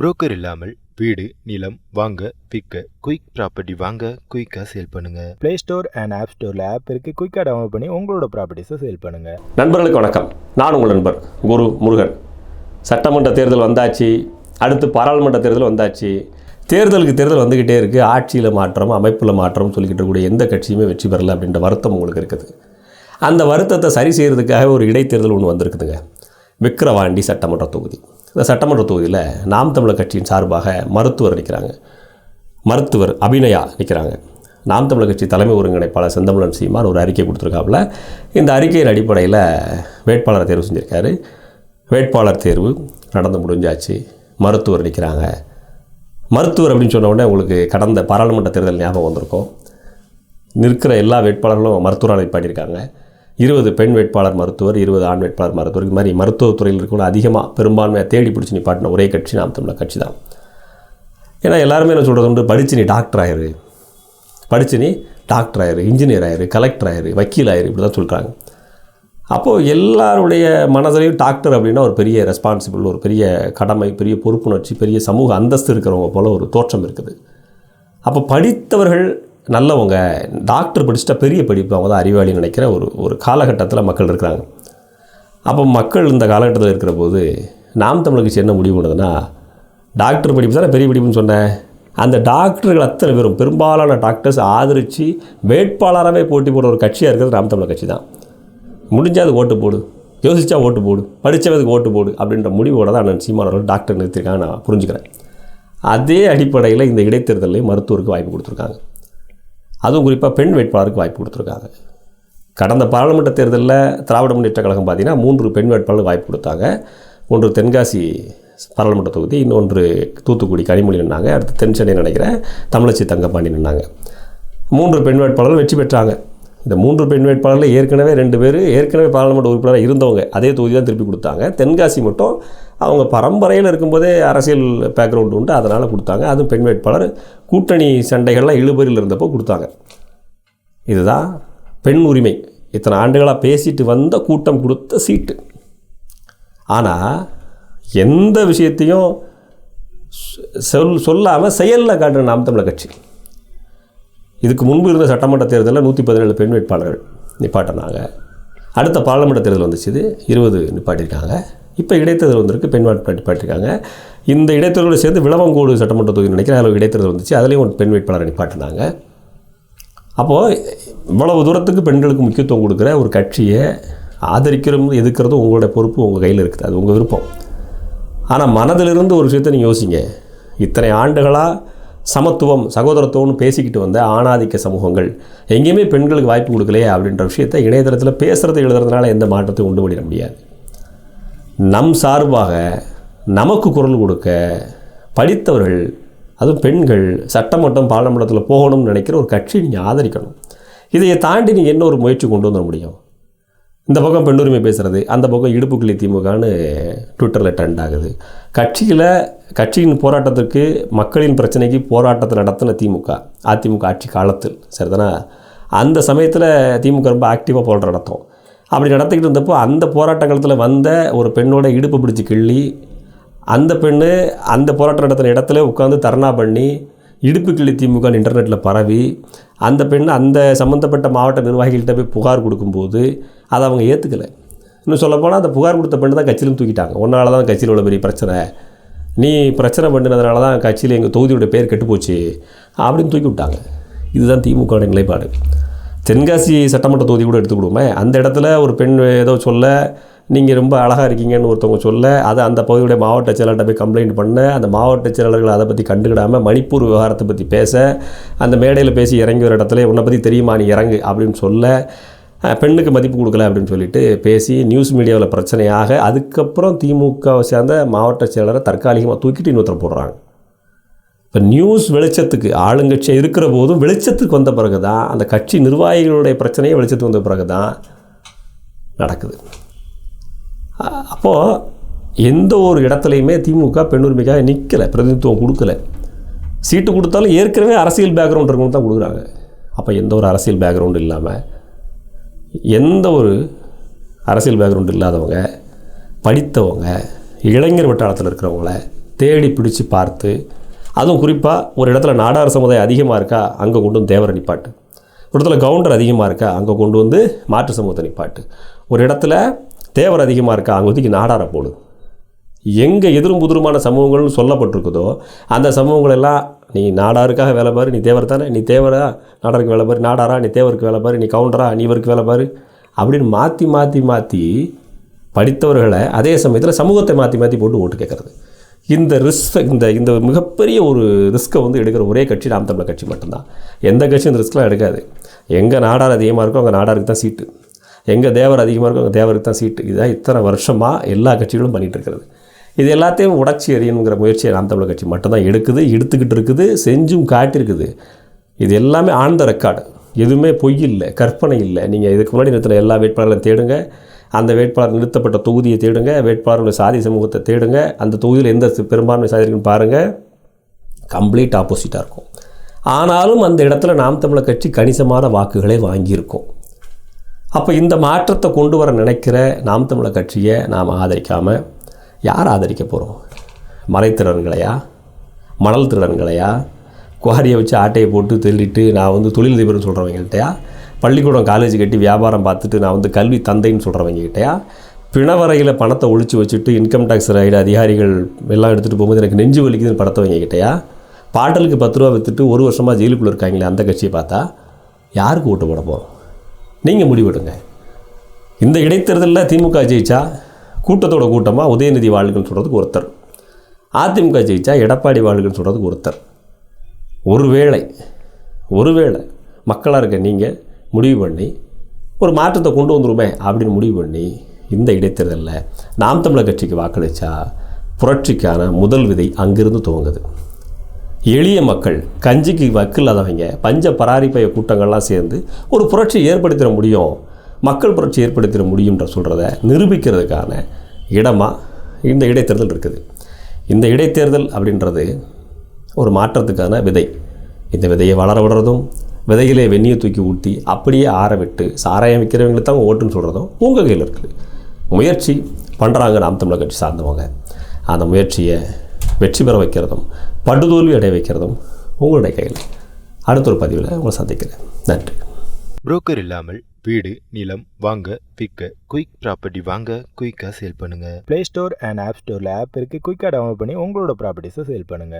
Broker இல்லாமல் வீடு நிலம் வாங்க விற்க குயிக் ப்ராப்பர்ட்டி வாங்க குயிக்காக சேல் பண்ணுங்க. ப்ளே ஸ்டோர் அண்ட் ஆப் ஸ்டோரில் ஆப் இருக்குது குயிக்காக டவுன்லோட் பண்ணி உங்களோட ப்ராப்பர்ட்டிஸை சேல் பண்ணுங்க. நண்பர்களுக்கு வணக்கம். நான் உங்கள் நண்பர் குரு முருகன். சட்டமன்ற தேர்தல் வந்தாச்சு. அடுத்து பாராளுமன்ற தேர்தல் வந்தாச்சு. தேர்தலுக்கு தேர்தல் வந்துக்கிட்டே இருக்குது ஆட்சியில் மாற்றம் அமைப்பில் மாற்றம் சொல்லிக்கிட்டு இருக்கக்கூடிய எந்த கட்சியுமே வெற்றி பெறல அப்படின்ற வருத்தம் உங்களுக்கு இருக்குது. அந்த வருத்தத்தை சரி செய்கிறதுக்காக ஒரு இடைத்தேர்தல் ஒன்று வந்திருக்குதுங்க. விக்கிரவாண்டி சட்டமன்ற தொகுதி. இந்த சட்டமன்ற தொகுதியில் நாம் தமிழர் கட்சியின் சார்பாக மருத்துவர் நிற்கிறாங்க மருத்துவர் அபிநயா நிற்கிறாங்க நாம் தமிழர் கட்சி தலைமை ஒருங்கிணைப்பாளர் செந்தமிழன் சீமான் ஒரு அறிக்கை கொடுத்துருக்காப்புல. இந்த அறிக்கையின் அடிப்படையில் வேட்பாளரை தேர்வு செஞ்சுருக்காரு. வேட்பாளர் தேர்வு நடந்து முடிஞ்சாச்சு. மருத்துவர் நிற்கிறாங்க மருத்துவர் அப்படின்னு சொன்ன உடனே உங்களுக்கு கடந்த பாராளுமன்ற தேர்தல் ஞாபகம் வந்திருக்கும். நிற்கிற எல்லா வேட்பாளர்களும் மருத்துவராக நிப்பாட்டியிருக்காங்க. இருபது பெண் வேட்பாளர் மருத்துவர் இருபது ஆண் வேட்பாளர் மருத்துவர். இது மாதிரி மருத்துவத்துறையில் இருக்கவங்க அதிகமாக பெரும்பான்மையாக தேடி பிடிச்சி நிப்பாட்டின ஒரே கட்சி நாம் தமிழர் கட்சி தான். ஏன்னா எல்லாருமே என்ன சொல்கிறது உண்டு? படித்து நீ டாக்டர் ஆயிரு. படித்து நீ டாக்டர் ஆயிரு இன்ஜினியர் ஆயிரு கலெக்டர் ஆயிரு வக்கீல் ஆயிரு இப்படி தான் சொல்கிறாங்க அப்போது எல்லாருடைய மனதிலையும் டாக்டர் அப்படின்னா ஒரு பெரிய ரெஸ்பான்சிபிள் ஒரு பெரிய கடமை பெரிய பொறுப்புணர்ச்சி பெரிய சமூக அந்தஸ்து இருக்கிறவங்க போல் ஒரு தோற்றம் இருக்குது. அப்போ படித்தவர்கள் நல்லவங்க டாக்டர் படிச்சுட்டா பெரிய படிப்பு அவங்க தான் அறிவாளின்னு நினைக்கிற ஒரு ஒரு காலகட்டத்தில் மக்கள் இருக்கிறாங்க. அப்போ மக்கள் இந்த காலகட்டத்தில் இருக்கிற போது நாம் தமிழுக்கு என்ன முடிவு பண்ணுதுன்னா டாக்டர் படிப்பு தானே பெரிய படிப்புன்னு சொன்னேன் அந்த டாக்டர்கள் அத்தனை பேரும் பெரும்பாலான டாக்டர்ஸ் ஆதரித்து வேட்பாளராகவே போட்டி போடுற ஒரு கட்சியாக இருக்கிறது நாம் தமிழர் கட்சி தான். முடிஞ்சால் அது ஓட்டு போடு. யோசிச்சா ஓட்டு போடு. படித்தவதுக்கு ஓட்டு போடு அப்படின்ற முடிவோட தான் அண்ணன் சீமானவர்கள் டாக்டர் நிறுத்திருக்காங்க நான் புரிஞ்சுக்கிறேன். அதே அடிப்படையில் இந்த இடைத்தேர்தலையும் மருத்துவருக்கு வாய்ப்பு கொடுத்துருக்காங்க. அதுவும் குறிப்பாக பெண் வேட்பாளருக்கு வாய்ப்பு கொடுத்துருக்காங்க. கடந்த பாராளுமன்ற தேர்தலில் திராவிட முன்னேற்ற கழகம் பார்த்திங்கன்னா மூன்று பெண் வேட்பாளர் வாய்ப்பு கொடுத்தாங்க. ஒன்று தென்காசி பாராளுமன்ற தொகுதி இன்னொன்று தூத்துக்குடி கனிமொழி நின்னாங்க. அடுத்து தென் சென்னை நினைக்கிறேன் தமிழச்சி தங்கப்பாண்டி நின்னாங்க. மூன்று பெண் வேட்பாளர்கள் வெற்றி பெற்றாங்க. இந்த மூன்று பெண் வேட்பாளரில் ஏற்கனவே ரெண்டு பேர் ஏற்கனவே பாராளுமன்ற உறுப்பினராக இருந்தவங்க. அதே தொகுதி தான் திருப்பி கொடுத்தாங்க. தென்காசி மட்டும் அவங்க பரம்பரையில் இருக்கும்போதே அரசியல் பேக்ரவுண்டு உண்டு. அதனால் கொடுத்தாங்க. அதுவும் பெண் வேட்பாளர். கூட்டணி சண்டைகள்லாம் இழுபறியில் இருந்தப்போ கொடுத்தாங்க. இதுதான் பெண் உரிமை. இத்தனை ஆண்டுகளாக பேசிட்டு வந்த கூட்டம் கொடுத்த சீட்டு. ஆனால் எந்த விஷயத்தையும் சொல் சொல்லாமல் செயலில் காட்டுற நாம் தமிழர் கட்சி. இதுக்கு முன்பு இருந்த சட்டமன்ற தேர்தலில் நூற்றி பதினேழு பெண் வேட்பாளர்கள் நிப்பாட்டினாங்க. அடுத்த பாராளுமன்ற தேர்தல் வந்துச்சு இருபது நிப்பாட்டியிருக்காங்க. இப்போ இடைத்தேர்தல் வந்திருக்கு. பெண் நிப்பாட்டியிருக்காங்க. இந்த இடைத்தேர்தலோடு சேர்ந்து விளவங்கோடு சட்டமன்ற தொகுதி நினைக்கிறேன். அதில் இடைத்தேர்தல் வந்துச்சு. அதுலேயும் ஒரு பெண் வேட்பாளரை நிப்பாட்டினாங்க. அப்போது இவ்வளவு தூரத்துக்கு பெண்களுக்கு முக்கியத்துவம் கொடுக்குற ஒரு கட்சியை ஆதரிக்கிறதும் எதுக்கிறதும் உங்களோட பொறுப்பு உங்கள் கையில் இருக்குது. அது உங்கள் விருப்பம். ஆனால் மனதிலிருந்து ஒரு விஷயத்தை நீங்கள் யோசிங்க. இத்தனை ஆண்டுகளாக சமத்துவம் சகோதரத்துவம்னு பேசிக்கிட்டு வந்த ஆணாதிக்க சமூகங்கள். எங்கேயுமே பெண்களுக்கு வாய்ப்பு கொடுக்கலையே அப்படின்ற விஷயத்தை இணையதளத்தில் பேசுகிறது எழுதுறதுனால எந்த மாற்றத்தையும் உண்டு பண்ணிட முடியாது. நம் சார்பாக நமக்கு குரல் கொடுக்க படித்தவர்கள் அதுவும் பெண்கள் சட்டமன்றம் பாராளுமன்றத்தில் போகணும்னு நினைக்கிற ஒரு கட்சியை நீங்கள் ஆதரிக்கணும். இதை தாண்டி நீங்கள் என்ன ஒரு முயற்சி கொண்டு வந்துட முடியும்? இந்த பக்கம் பெண்ணுரிமை பேசுகிறது அந்த பக்கம் இடுப்புக்கிளி திமுகன்னு ட்விட்டரில் ட்ரெண்ட் ஆகுது. கட்சியில் கட்சியின் போராட்டத்திற்கு மக்களின் பிரச்சனைக்கு போராட்டத்தை நடத்தின திமுக அதிமுக ஆட்சி காலத்தில் சரிதானா? அந்த சமயத்தில் திமுக ரொம்ப ஆக்டிவாக போராட்டம் நடத்தும். அப்படி நடத்திக்கிட்டு இருந்தப்போ அந்த போராட்ட காலத்தில் வந்த ஒரு பெண்ணோட இடுப்பு பிடிச்சி கிள்ளி அந்த பெண்ணு அந்த போராட்டம் நடத்தின இடத்துல உட்காந்து தர்ணா பண்ணி இடுப்பு கிளி திமுக இன்டர்நெட்டில் பரவி அந்த பெண் அந்த சம்மந்தப்பட்ட மாவட்ட நிர்வாகிகள்கிட்ட போய் புகார் கொடுக்கும்போது அதை அவங்க ஏற்றுக்கலை இன்னும் சொல்லப்போனால் அந்த புகார் கொடுத்த பெண்ணு தான் கட்சியிலும் தூக்கிட்டாங்க. ஒன்றால் தான் கட்சியில் உள்ள பெரிய பிரச்சனை. நீ பிரச்சனை பண்ணினதுனால தான் கட்சியில் எங்கள் தொகுதியோட பேர் கெட்டுப்போச்சு அப்படின்னு தூக்கி விட்டாங்க. இதுதான் திமுகவோட நிலைப்பாடு. தென்காசி சட்டமன்ற தொகுதி கூட எடுத்துக்கிடுவோமே அந்த இடத்துல ஒரு பெண் ஏதோ சொல்ல நீங்கள் ரொம்ப அழகாக இருக்கீங்கன்னு ஒருத்தவங்க சொல்ல அதை அந்த பகுதியுடைய மாவட்ட செயலாளர்கிட்ட போய் கம்ப்ளைண்ட் பண்ண அந்த மாவட்ட செயலாளர்கள் அதை பற்றி கண்டுக்கிடாமல் மணிப்பூர் விவகாரத்தை பற்றி பேச அந்த மேடையில் பேசி இறங்கி ஒரு இடத்துல உன்னை பற்றி தெரியுமா நீ இறங்கு அப்படின்னு சொல்ல பெண்ணுக்கு மதிப்பு கொடுக்கல அப்படின்னு சொல்லிட்டு பேசி நியூஸ் மீடியாவில் பிரச்சனையாக அதுக்கப்புறம் திமுகவை சேர்ந்த மாவட்ட செயலரை தற்காலிகமாக தூக்கிட்டு இன்னொருத்தர் போடுறாங்க. இப்போ நியூஸ் வெளிச்சத்துக்கு ஆளுங்கட்சியாக இருக்கிற போதும் வெளிச்சத்துக்கு வந்த பிறகு தான் அந்த கட்சி நிர்வாகிகளுடைய பிரச்சனையை வெளிச்சத்துக்கு வந்த பிறகு தான் நடக்குது. அப்போது எந்த ஒரு இடத்துலையுமே திமுக பெண்ணுரிமைக்காக நிற்கலை பிரதிநிதித்துவம் கொடுக்கல. சீட்டு கொடுத்தாலும் ஏற்கனவே அரசியல் பேக்ரவுண்ட் இருக்கணும் தான் கொடுக்குறாங்க. அப்போ எந்த ஒரு அரசியல் பேக்ரவுண்டு இல்லாமல் எந்த ஒரு அரசியல் பேக்ரவுண்ட் இல்லாதவங்க படித்தவங்க இளைஞர் வட்டாரத்தில் இருக்கிறவங்கள தேடி பிடிச்சு பார்த்து அதுவும் குறிப்பாக ஒரு இடத்துல நாடார் சமுதாயம் அதிகமாக இருக்கா அங்கே கொண்டு வந்து தேவரை நிப்பாட்டு. ஒரு இடத்துல கவுண்டர் அதிகமாக இருக்கா அங்கே கொண்டு வந்து மாற்று சமூகத்தை நிப்பாட்டு. ஒரு இடத்துல தேவர் அதிகமாக இருக்கா? அங்கே ஒதுக்கி நாடார போடு. எங்கே எதிரும் புதிருமான சமூகங்கள்னு சொல்லப்பட்டிருக்குதோ அந்த சமூகங்கள் எல்லாம் நீ நாடாருக்காக வேலை பாரு நீ தேவர் தானே நீ தேவரா நாடாருக்கு வேலை பாரு நாடாரா நீ தேவருக்கு வேலை பாரு நீ கவுண்டரா நீ இவருக்கு வேலை பாரு அப்படின்னு மாற்றி மாற்றி மாற்றி படித்தவர்களை அதே சமயத்தில் சமூகத்தை மாற்றி மாற்றி போட்டு ஓட்டு கேட்குறது. இந்த ரிஸ்க் இந்த இந்த மிகப்பெரிய ஒரு ரிஸ்க்கை வந்து எடுக்கிற ஒரே கட்சி நாம் தமிழர் கட்சி மட்டும்தான். எந்த கட்சியும் இந்த ரிஸ்க்லாம் எடுக்காது. எங்கே நாடார் அதிகமாக இருக்கோ அங்கே நாடாருக்கு தான் சீட்டு. எங்கே தேவர் அதிகமாக இருக்கும் அங்கே தேவருக்கு தான் சீட்டு. இதுதான் இத்தனை வருஷமாக எல்லா கட்சிகளும் பண்ணிகிட்டு இருக்கிறது. இது எல்லாத்தையும் உடச்சி எறியணுங்கிற முயற்சியை நாம் தமிழர் கட்சி மட்டும்தான் எடுக்குது எடுத்துக்கிட்டு இருக்குது செஞ்சும் காட்டியிருக்குது. இது எல்லாமே ஆன் த ரெக்கார்டு. எதுவுமே பொய் இல்லை கற்பனை இல்லை. நீங்கள் இதுக்கு முன்னாடி நிறுத்தின எல்லா வேட்பாளர்களையும் தேடுங்க. அந்த வேட்பாளர் நிறுத்தப்பட்ட தொகுதியை தேடுங்க. வேட்பாளருடைய சாதி சமூகத்தை தேடுங்க. அந்த தொகுதியில் எந்த பெரும்பான்மை சாதி இருக்குன்னு பாருங்கள் கம்ப்ளீட் ஆப்போசிட்டாக இருக்கும். ஆனாலும் அந்த இடத்துல நாம் தமிழர் கட்சி கணிசமான வாக்குகளை வாங்கியிருக்கோம். அப்போ இந்த மாற்றத்தை கொண்டு வர நினைக்கிற நாம் தமிழர் கட்சியை நாம் ஆதரிக்காமல் யார் ஆதரிக்க போகிறோம் மலைத்திறன்களையா மணல் திருடன்களையா குவாரியை வச்சு ஆட்டையை போட்டு திருடிட்டு நான் வந்து தொழிலதிபர்னு சொல்கிறவங்கள்ட்டையா பள்ளிக்கூடம் காலேஜ் கட்டி வியாபாரம் பார்த்துட்டு நான் வந்து கல்வி தந்தைன்னு சொல்கிறவங்ககிட்டயா பிணவரையில் பணத்தை ஒழிச்சு வச்சுட்டு இன்கம் டேக்ஸ் ரைடு அதிகாரிகள் எல்லாம் எடுத்துகிட்டு போகும்போது எனக்கு நெஞ்சு வலிக்குதுன்னு படத்தவங்ககிட்டயா? பாட்டலுக்கு பத்து ரூபா விற்றுட்டு ஒரு வருஷமாக ஜெயிலுக்குள்ளே இருக்காங்களே அந்த கட்சியை பார்த்தா யாருக்கு ஓட்டு போட போகிறோம் நீங்கள் முடிவெடுங்க. இந்த இடைத்தேர்தலில் திமுக ஜெயிச்சா கூட்டத்தோட கூட்டமாக உதயநிதி வாழ்கன்னு சொல்கிறதுக்கு ஒருத்தர். அதிமுக ஜெயிச்சா எடப்பாடி வாழ்கன்னு சொல்கிறதுக்கு ஒருத்தர். ஒருவேளை ஒருவேளை மக்களாக இருக்க நீங்கள் முடிவு பண்ணி ஒரு மாற்றத்தை கொண்டு வந்துருமே அப்படின்னு முடிவு பண்ணி இந்த இடைத்தேர்தலில் நாம் தமிழர் கட்சிக்கு வாக்களித்தா புரட்சிக்கான முதல் விதை அங்கிருந்து துவங்குது. எளிய மக்கள் கஞ்சிக்கு வக்கு இல்லாதவங்க பஞ்ச பராரிப்பய கூட்டங்கள்லாம் சேர்ந்து ஒரு புரட்சி ஏற்படுத்திட முடியும் மக்கள் புரட்சி ஏற்படுத்திட முடியுன்ற சொல்கிறத நிரூபிக்கிறதுக்கான இடமாக இந்த இடைத்தேர்தல் இருக்குது. இந்த இடைத்தேர்தல் அப்படின்றது ஒரு மாற்றத்துக்கான விதை. இந்த விதையை வளர விடுறதும் விதையிலே வெந்நியை தூக்கி ஊற்றி அப்படியே ஆற விட்டு சாராயம் விற்கிறவங்களுக்கு தான் ஓட்டுன்னு சொல்கிறதும் உங்கள் கையில் இருக்குது. முயற்சி பண்ணுறாங்க நாம் தமிழர் கட்சி சார்ந்தவங்க. அந்த முயற்சியை வெற்றி பெற வைக்கிறதும் படுதோல்வி அடைய வைக்கிறதும் உங்களுடைய கையில். அடுத்த ஒரு பதிவில் உங்களை சந்திக்கிறேன். நன்றி. புரோக்கர் இல்லாமல் வீடு நிலம் வாங்க விற்க குயிக் ப்ராப்பர்ட்டி வாங்க குயிக்காக சேல் பண்ணுங்க. ப்ளே ஸ்டோர் அண்ட் ஆப் ஸ்டோரில் ஆப் இருக்குது குயிக்காக டவுன்லோட் பண்ணி உங்களோட ப்ராப்பர்ட்டிஸை சேல் பண்ணுங்கள்